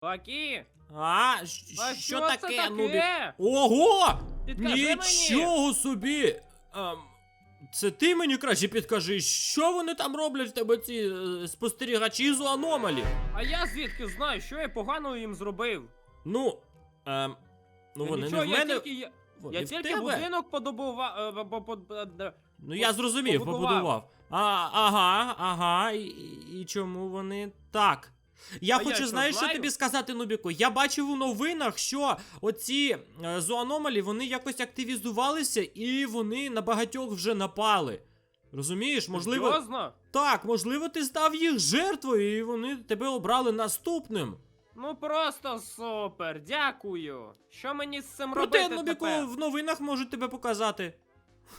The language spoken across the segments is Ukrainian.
Такі? А, А що, таке, це Нубік? Ого! Підкажи мені. Нічого собі! Ем, це ти мені краще підкажи, що вони там роблять в тебе ці е, спостерігачі з аномалі? А я звідки знаю, що я поганого їм зробив? Ну, ем, ну вони нічого, не в я тільки, я, вони я в тільки тебе. будинок подобував. Ну я зрозумів, побудував. побудував. А, ага, ага, і, і чому вони так? Я А хочу, що, знаєш, що тобі сказати, Нубіку? Я бачив у новинах, що оці е, зоаномалі, вони якось активізувалися і вони на багатьох вже напали. Розумієш, можливо. Серйозно? Так, можливо, ти став їх жертвою, і вони тебе обрали наступним. Ну просто супер, дякую. Що мені з цим Проте, робити Нубіку, тепер? в новинах можуть тебе показати.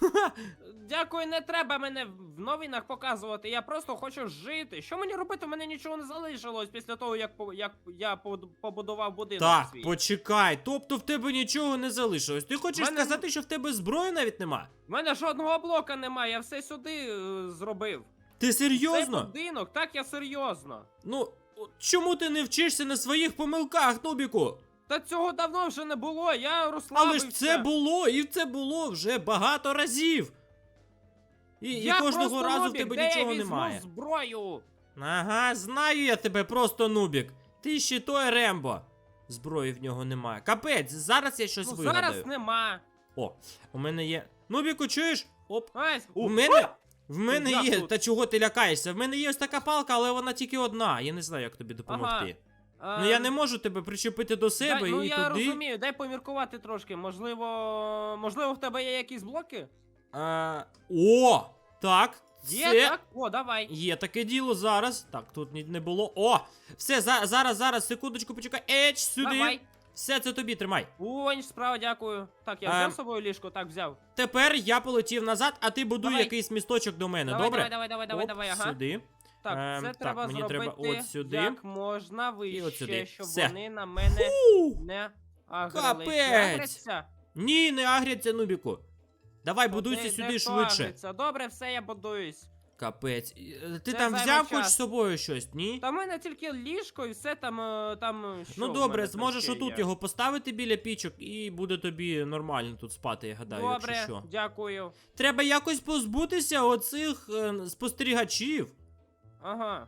Дякую, не треба мене в новинах показувати. Я просто хочу жити. Що мені робити? У мене нічого не залишилось після того, як, по- як я побудував будинок Так, свій. почекай, тобто в тебе нічого не залишилось. Ти хочеш Мене- сказати, що в тебе зброї навіть нема? У мене жодного блока немає, я все сюди е, зробив. Ти Цей серйозно? будинок, так я серйозно. Ну, от чому ти не вчишся на своїх помилках, Нубіку? Та цього давно вже не було, я Але ж це було, і це було вже багато разів. І, і Я кожного просто разу в нубік, тебе де нічого я візьму немає. зброю. Ага, знаю я тебе, просто Нубік. Ти ще той Рембо. Зброї в нього немає. Капець, зараз я щось Ну, вигадаю. зараз нема. О, у мене є. Нубіку, чуєш? Оп. Ась, У мене. В мене Я є. тут. Та чого ти лякаєшся? В мене є ось така палка, але вона тільки одна. Я не знаю, як тобі допомогти. а, Ну я не можу тебе причепити до себе дай, ну і я туди. розумію, дай поміркувати трошки. Можливо, можливо, в тебе є якісь блоки? А, о! Так. Є, це... так? О, давай. Є таке діло зараз. Так, тут ні- не було. О! Все, за, зараз, зараз, секундочку, почекай. Еч, сюди. Давай. Все це тобі тримай. Ой, справа, дякую. Так, я Ем. взяв з собою ліжко, так взяв. Тепер я полетів назад, а ти будуй Давай. якийсь місточок до мене, давай, добре? давай, давай, давай, давай, Оп, давай, ага. Сюди. Так, Ем, це так, треба мені зробити треба от сюди. як можна вище, от сюди. щоб Все. вони на мене Фу! не агрились. Капець! Не? Ні, не агряться, Нубіку. Давай, будуйся Де- сюди швидше. агриться? Добре, все, я будуюсь. Капець. Е, Ти Це там взяв хоч час. з собою щось, ні? Та в мене тільки ліжко і все там, е, там е, що ну в добре, мене зможеш отут є? його поставити біля пічок, і буде тобі нормально тут спати, я гадаю, Добре, якщо що. дякую. Треба якось позбутися оцих е, спостерігачів. Ага,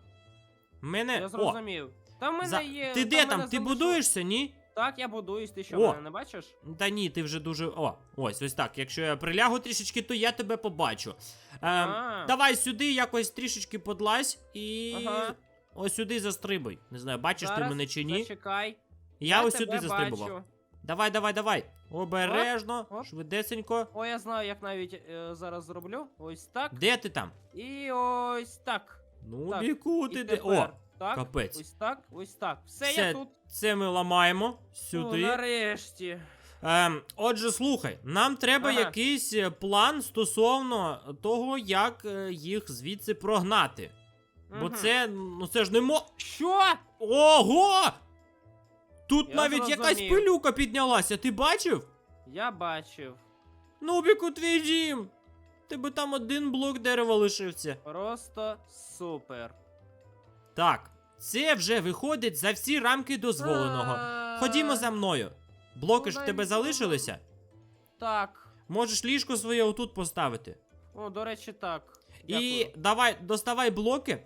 Мене. я О, зрозумів. Та в мене за... є. Ти та де там? Ти будуєшся, ні? Так, я будуюсь, ти що, О. мене не бачиш? Та ні, ти вже дуже. О, ось ось так. Якщо я прилягу трішечки, то я тебе побачу. Ем, давай сюди якось трішечки подлазь і. Ага. Ось сюди застрибуй. Не знаю, бачиш ти мене чи ні. Зачекай. Я, ось сюди застрибував. бачу. Давай, давай, давай. Обережно, Оп, оп. швидесенько. О, я знаю, як навіть е, зараз зроблю. Ось так. Де ти там? І ось так. Ну, Так, біку, І ти де. О, тепер так, капець. Ось так, ось так. Все, Все, я тут. це ми ламаємо О, сюди. нарешті. Ем, отже, слухай, нам треба Ага. якийсь е, план стосовно того, як е, їх звідси прогнати. Бо Мгм. це, ну це ж не мо. Що? Ого! Тут Я навіть якась зрозумів. пилюка піднялася, ти бачив? Я бачив. Нубіку, твій дім! Тебе там один блок дерева лишився. Просто супер. Так, це вже виходить за всі рамки дозволеного. Ходімо за мною. Блоки ж в тебе залишилися? Так. Можеш ліжко своє отут поставити. О, до речі, так. І Дякую. давай, доставай блоки.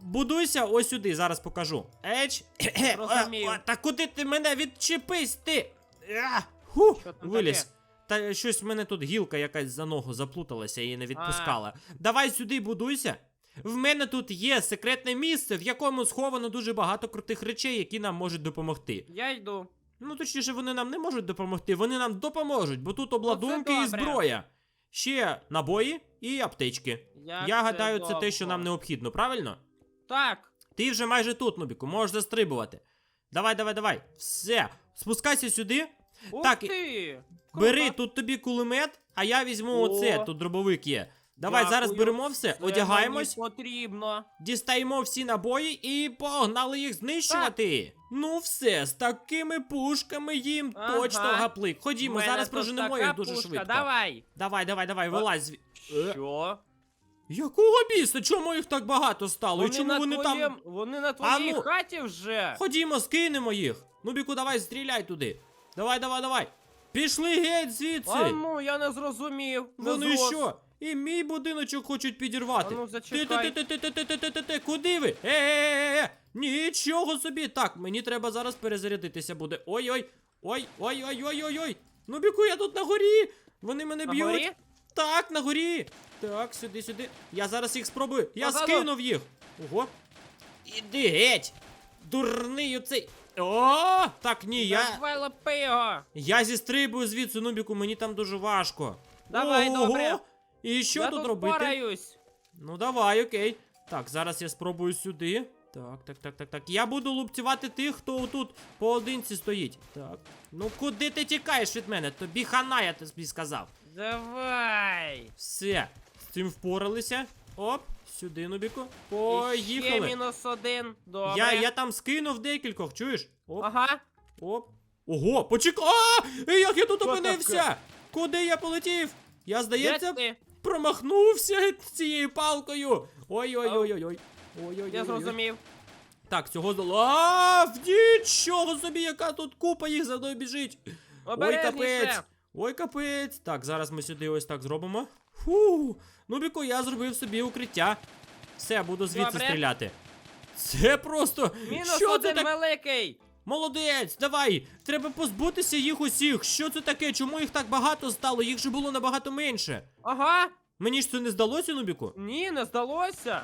Будуйся ось сюди, зараз покажу. Еч. Розумію. Та куди ти мене відчепись ти? А, Ху, Що там виліз. таке? Та щось в мене тут гілка якась за ногу заплуталася і не відпускала. Давай сюди будуйся. В мене тут є секретне місце, в якому сховано дуже багато крутих речей, які нам можуть допомогти. Я йду. Ну, точніше, вони нам не можуть допомогти, вони нам допоможуть, бо тут обладунки і зброя. Ще набої і аптечки. Як Я це гадаю, це те, що нам необхідно, правильно? Так. Ти вже майже тут, Нубіку, можеш застрибувати. Давай, давай, давай. Все. Спускайся сюди. Ух Так, ти! Бери тут тобі кулемет, а я візьму О. оце, тут дробовик є. Давай Дякую. зараз беремо все, Це одягаємось, мені потрібно. дістаємо всі набої і погнали їх знищувати. Ну все, з такими пушками їм Ага. точно гаплик. Ходімо, мене зараз тут проженемо така їх дуже пушка, швидко. Давай. Давай, давай, давай, вилазь. зві- Е, Що? Якого біса? Чому їх так багато стало? І чому на вони твоєм- там. Вони на твоїй ну, хаті вже. Ходімо, скинемо їх. Нубіку, давай стріляй туди. Давай, давай, давай. Пішли геть звідси. А ну, я не зрозумів. Не Вони зрос. що? І мій будиночок хочуть підірвати. А ну, ти зачекай. ти ти ти ти ти ти ти ти куди ви? Е-е-е! Нічого собі. Так, мені треба зараз перезарядитися буде. Ой-ой. Ой, ой, ой, ой, ой, ой. Ну біку, я тут на горі. Вони мене На б'ють. горі? Так, на горі. Так, сюди, сюди. Я зараз їх спробую. Я Позаду. скинув їх. Ого. Іди геть. Дурний оцей. О, так ні, я. Давай лапи його. Я зістрибую звідси, Нубіку, мені там дуже важко. Давай, Ого! добре. І що я тут тут робити? впораюсь. Ну давай, окей. Так, зараз я спробую сюди. Так, так, так, так, так. Я буду лупцювати тих, хто тут поодинці стоїть. Так. Ну куди ти тікаєш від мене? Тобі хана, я тобі сказав. Давай. Все, з цим впоралися. Оп, сюди, Нубіку. І Ще Поїхали. мінус один. Добре. Я, я там скинув декількох, чуєш? Оп, Ага. Оп. Ого, почекай! А! Як я тут Що опинився? таке? Куди я полетів? Я, Де здається, ти? промахнувся цією палкою. Ой-ой-ой-ой-ой. Ой-ой-ой. Я зрозумів. Так, цього. А, нічого собі, яка тут купа їх за мною біжить. Ой, Обережніше. капець. Ой, капець. Так, зараз ми сюди ось так зробимо. Фу. Ну, Біко, я зробив собі укриття. Все, буду звідси Добре. стріляти. Це просто. Мінус що один це так? великий. Молодець, давай! Треба позбутися їх усіх. Що це таке? Чому їх так багато стало? Їх же було набагато менше. Ага. Мені ж це не здалося, Нубіку? Ні, не здалося.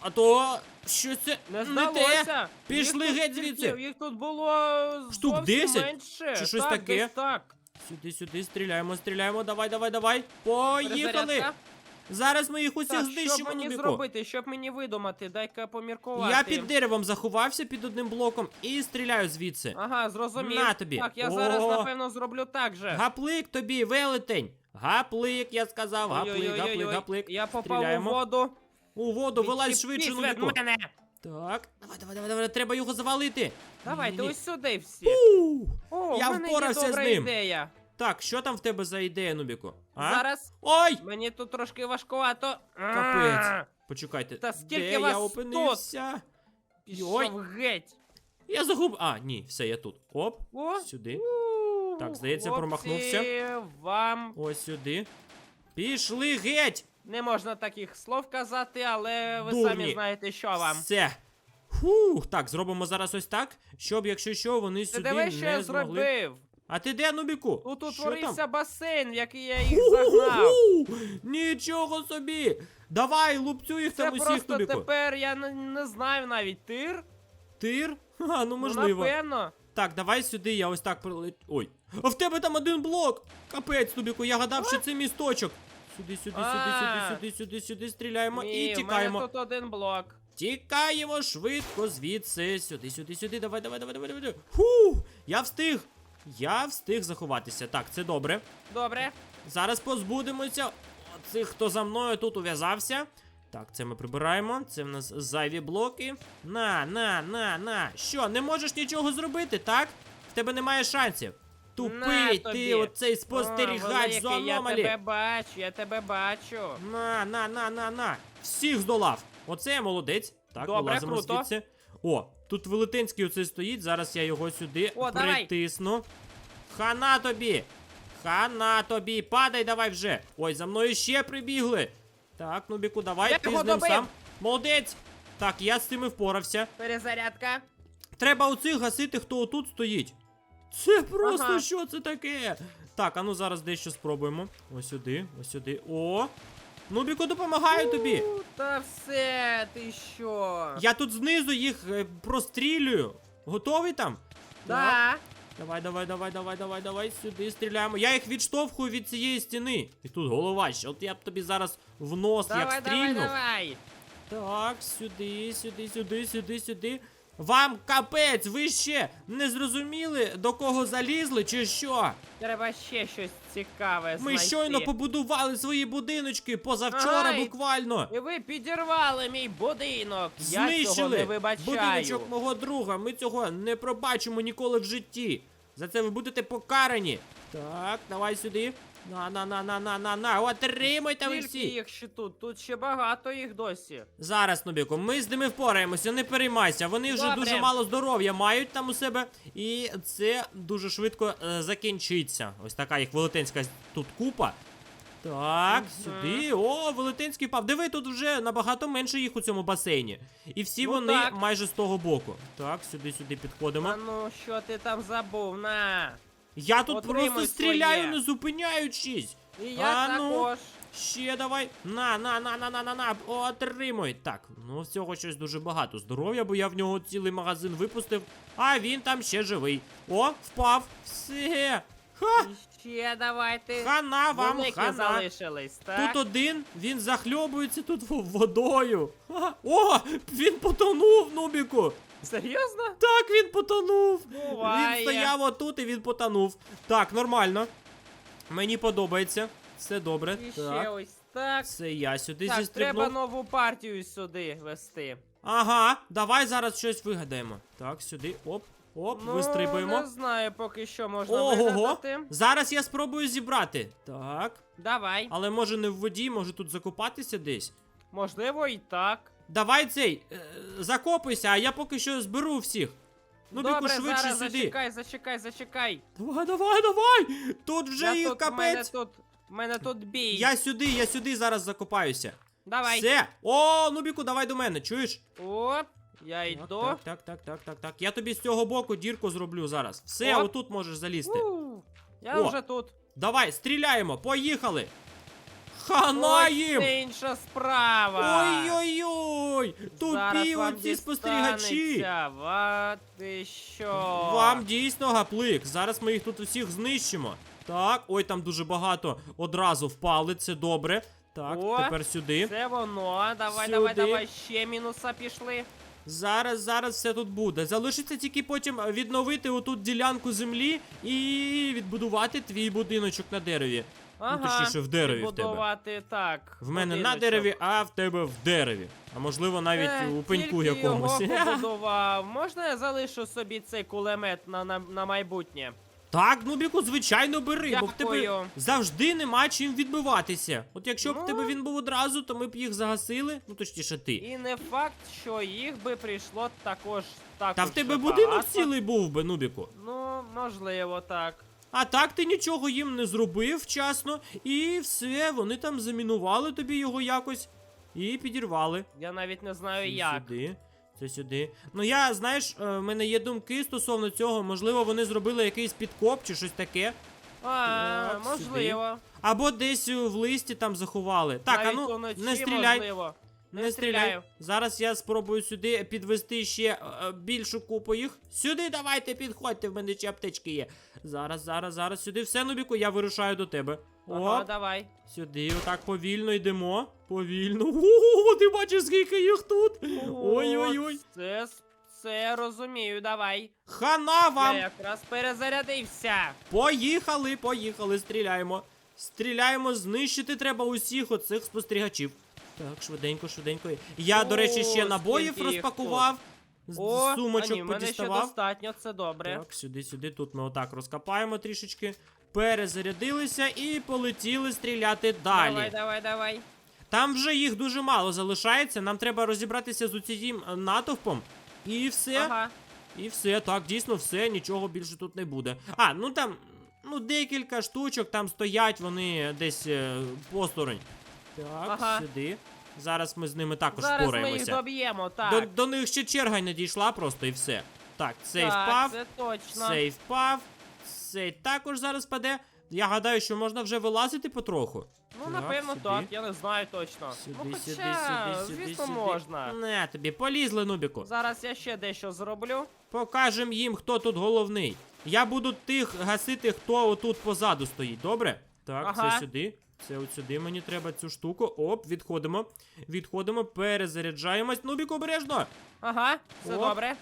А то що це Не те. здалося. Пішли Їх тут геть звідси. Їх тут було Штук зовсім 10? менше. Чи щось так, таке? Десь так. Сюди, сюди, стріляємо, стріляємо. Давай, давай, давай. Поїхали! Перезарядка. Зараз ми їх усіх Так, що знищимо, мені Нубіку. зробити, щоб мені видумати? Дай-ка поміркувати. Я під деревом заховався під одним блоком і стріляю звідси. Ага, зрозумів. На тобі. Так, я зараз, О. напевно, зроблю так же. Гаплик тобі, велетень! Гаплик, я сказав, гаплик, гаплик, гаплик. Я попав Стріляємо. у воду. У воду, вилазь Відчепись швидше, від Нубіку. мене. Так, давай, давай, давай, давай, треба його завалити. Давайте Ні-ні-ні. ось сюди всі. Фу! О, я в мене впорався з добра ним. ідея. Так, що там в тебе за ідея, Нубіку? А? Зараз Ой! мені тут трошки важкувато. Капець. Почекайте. Та скільки де вас я тут? опинився? Ой. Пішов геть. Я загуб. А, ні, все, я тут. Оп, О, сюди. у, Так, здається, хлопці, промахнувся. Вам Ось сюди. Пішли геть! не можна таких слов казати, але ви Дурні. самі знаєте, що вам. Все. Фух, так, зробимо зараз ось так, щоб, якщо що, вони Ти сюди диви, що не я змогли. зробив. А ти де, Нубіку? Тут утворився басейн, в який я їх загнав. Нічого собі! Давай, лупцю їх Це там усіх, просто Нубіку. тепер я не, не знаю навіть тир. Тир? А, ну Ну, можливо. напевно. Так, давай сюди, я ось так прилет. Ой. А в тебе там один блок! Капець, Нубіку, я гадав, що це місточок. Сюди, сюди, сюди, А. сюди, сюди, сюди, сюди стріляємо Ні, і в мене тікаємо. тут один блок. Тікаємо швидко звідси. Сюди, сюди, сюди. Давай, давай, давай, давай, давай. Фу! Я встиг! Я встиг заховатися. Так, це добре. Добре. Зараз позбудемося цих, хто за мною тут ув'язався. Так, це ми прибираємо. Це в нас зайві блоки. На, на, на, на. Що, не можеш нічого зробити, так? В тебе немає шансів. Тупий тобі. ти, оцей О, спостерігач великий, з Я тебе бачу, я тебе бачу. На, на, на, на, на. Всіх здолав. Оце я молодець. Так, Добре, вилазимо круто. звідси. О, тут велетенський оцей стоїть. Зараз я його сюди О, давай. притисну. Хана тобі! Хана тобі! Падай давай вже! Ой, за мною ще прибігли. Так, Нубіку, давай, Я ти з ним сам. Молодець! Так, я з цими впорався. Перезарядка. Треба оцих гасити, хто отут стоїть. Це просто Ага. що це таке? Так, а ну зараз дещо спробуємо. Ось сюди, ось сюди. О! Нубіку, допомагаю тобі! У, Та все, ти що? Я тут знизу їх е, прострілюю. Готовий там? Да. Давай, давай, давай, давай, давай, давай, сюди стріляємо. Я їх відштовхую від цієї стіни. І тут голова ще. От я б тобі зараз в нос Давай, як давай, стрільнув. давай. Так, сюди, сюди, сюди, сюди, сюди. Вам капець, ви ще не зрозуміли, до кого залізли, чи що? Треба ще щось цікаве Ми щойно побудували свої будиночки позавчора і- буквально. І ви підірвали мій будинок. Я цього не Знищили вибачаю. будиночок мого друга. Ми цього не пробачимо ніколи в житті. За це ви будете покарані. Так, давай сюди. На, на, на, на, на, на, на, отримуйте ви Скільки всі. їх ще тут? Тут ще багато їх досі. Зараз, Нубіку, ми з ними впораємося, не переймайся. Вони вже Добре. дуже мало здоров'я мають там у себе, і це дуже швидко е, закінчиться. Ось така їх велетенська тут купа. Так, Мгм. сюди. О, велетенський пав. Диви, тут вже набагато менше їх у цьому басейні. І всі Ну вони так. майже з того боку. Так, сюди, сюди підходимо. А ну, що ти там забув? На. Я тут отримуй просто стріляю, своє. не зупиняючись. І я А ну. також. Ще давай. На, на, на, на, на, на, на. Отримуй. Так, ну всього щось дуже багато здоров'я, бо я в нього цілий магазин випустив, а він там ще живий. О, впав. Все. Ха! Ще давайте. Хана вам, хана. залишились, так? Тут один, він захльобується тут в- водою. Ха. О, він потонув, Нубіку. Серйозно? Так, він потонув. Буває. Він стояв отут і він потонув. Так, нормально. Мені подобається. Все добре. І ще так. ось так. Це я сюди Так, зістрибнув. треба нову партію сюди вести. Ага, давай зараз щось вигадаємо. Так, сюди. Оп, оп, ну, вистрибуємо. не знаю, поки що можна Ого-го. вигадати. Зараз я спробую зібрати. Так. Давай. Але може не в воді, може тут закопатися десь. Можливо, і так. Давай цей, е, закопуйся, а я поки що зберу всіх. Ну, біку Добре, швидше зараз сюди. зачекай, зачекай, зачекай. Давай, давай, давай! Тут вже Я їх тут, в мене тут, мене тут бій. Я сюди, я сюди зараз закопаюся. Давай. Все. О, Нубіку, давай до мене, чуєш? Оп, я йду. Так, так, так, так, так, так. Я тобі з цього боку дірку зроблю зараз. Все, Оп. отут можеш залізти. У, Я О. вже тут. Давай, стріляємо, поїхали! Хана їм! це інша справа. Ой-ой-ой! Тупі оці спостерігачі! Ва, ти що? Вам дійсно гаплик. Зараз ми їх тут усіх знищимо. Так, ой, там дуже багато одразу впали, це добре. Так, О, тепер сюди. Це воно. Давай, Сюди. давай, давай. Ще мінуса пішли. Зараз, зараз все тут буде. Залишиться тільки потім відновити отут ділянку землі і відбудувати твій будиночок на дереві. Ага. Ну, точніше, в дереві в тебе. Так. В мене на дереві, а в тебе в дереві. А можливо навіть Е, у пеньку тільки якомусь. Його побудував. Можна я залишу собі цей кулемет на, на, на майбутнє? Так, Нубіку, звичайно, бери, бо в тебе завжди нема чим відбиватися. От якщо б Ну. тебе він був одразу, то ми б їх загасили. Ну точніше ти. І не факт, що їх би прийшло також також. Та в тебе багато. будинок цілий був би, Нубіку. Ну, можливо, так. А так ти нічого їм не зробив вчасно, і все, вони там замінували тобі його якось і підірвали. Я навіть не знаю Це як. Сюди. Це сюди. Ну я, знаєш, е, в мене є думки стосовно цього. Можливо, вони зробили якийсь підкоп чи щось таке. А, Так, можливо. Або десь в листі там заховали. Так, Навіть а ну не стріляй. Можливо. Не, Не стріляй. стріляю. Зараз я спробую сюди підвести ще е, е, більшу купу їх. Сюди давайте підходьте, в мене ще аптечки є. Зараз, зараз, зараз сюди. Все, Нубіку, я вирушаю до тебе. Ага, Оп, давай. сюди, отак повільно йдемо. Повільно. Ого, ти бачиш, скільки їх тут. Ой-ой-ой. О, Це, це розумію, давай. Хана вам! Я якраз перезарядився. Поїхали, поїхали, стріляємо. Стріляємо, знищити треба усіх оцих спостерігачів. Так, швиденько, швиденько. Я, до речі, ще набоїв скільки їх розпакував. З О, сумочок а ні, в мене ще подіставав. достатньо, це добре. Так, сюди, сюди. Тут ми отак розкопаємо трішечки. Перезарядилися і полетіли стріляти далі. Давай, давай, давай. Там вже їх дуже мало залишається. Нам треба розібратися з усім е, натовпом. І все. Ага. І все, так, дійсно, все, нічого більше тут не буде. А, ну там, ну декілька штучок там стоять, вони десь е, посторонь. Так, Ага. сюди. Зараз ми з ними також Зараз ми їх впораємося. доб'ємо, так. До, до них ще черга не дійшла просто і все. Так, цей так, впав, це точно. цей впав, цей також зараз паде. Я гадаю, що можна вже вилазити потроху. Ну, Так, напевно, сюди. так, я не знаю точно. Сюди, ну, хоча, сюди, сюди, сюди, звісно, сюди. можна. Не, тобі полізли, Нубіку. Зараз я ще дещо зроблю. Покажем їм, хто тут головний. Я буду тих гасити, хто отут позаду стоїть, добре? Так, Ага. це сюди. Це от сюди мені треба цю штуку. Оп, відходимо. Відходимо, перезаряджаємось. Нубік обережно. Ага, все Оп. добре.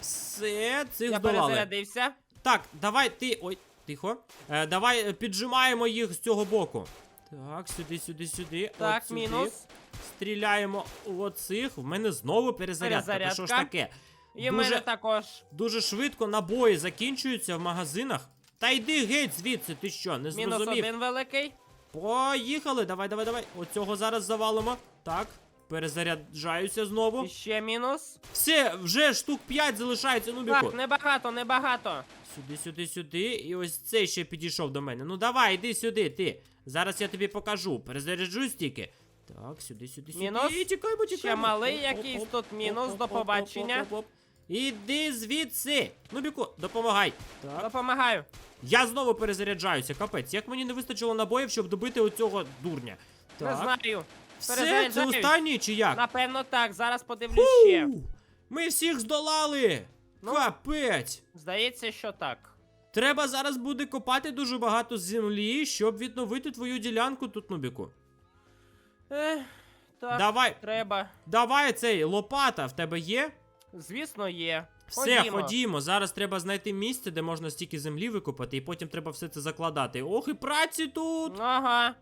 Все, цих Я здолали. перезарядився. Так, давай ти. Ой, тихо. Е, давай е, піджимаємо їх з цього боку. Так, сюди, сюди, сюди. Так, от сюди. мінус. Стріляємо у оцих. В мене знову перезарядка. Та що ж Перезарядка. таке? І в Дуже- мене також. Дуже швидко набої закінчуються в магазинах. Та йди геть звідси, ти що, не Мінус зрозумів? один великий. Поїхали, давай, давай, давай. Оцього зараз завалимо. Так, перезаряджаюся знову. І ще мінус. Все, вже штук 5 залишається, ну біку. Так, небагато, небагато. Сюди, сюди, сюди. І ось цей ще підійшов до мене. Ну давай, іди сюди, ти. Зараз я тобі покажу. Перезаряджусь тільки. Так, сюди, сюди, сюди. Мінус. І тікаємо, тікаємо. Ще малий якийсь тут мінус, оп, до оп, побачення. оп, оп, оп. Іди звідси. Ну, біку, допомагай. Так. Допомагаю. Я знову перезаряджаюся, капець. Як мені не вистачило набоїв, щоб добити оцього дурня. Не знаю. Все, це перезаряджаюсь. останній чи як? Напевно, так. Зараз подивлюсь ще. Фу! Ми всіх здолали! Ну. Капець! Здається, що так. Треба зараз буде копати дуже багато землі, щоб відновити твою ділянку тут, Нубіку. Ех, так, Давай, треба. давай цей лопата в тебе є? Звісно, є. Все, Ходімо. ходімо. Зараз треба знайти місце, де можна стільки землі викопати, і потім треба все це закладати. Ох, і праці тут! Ага.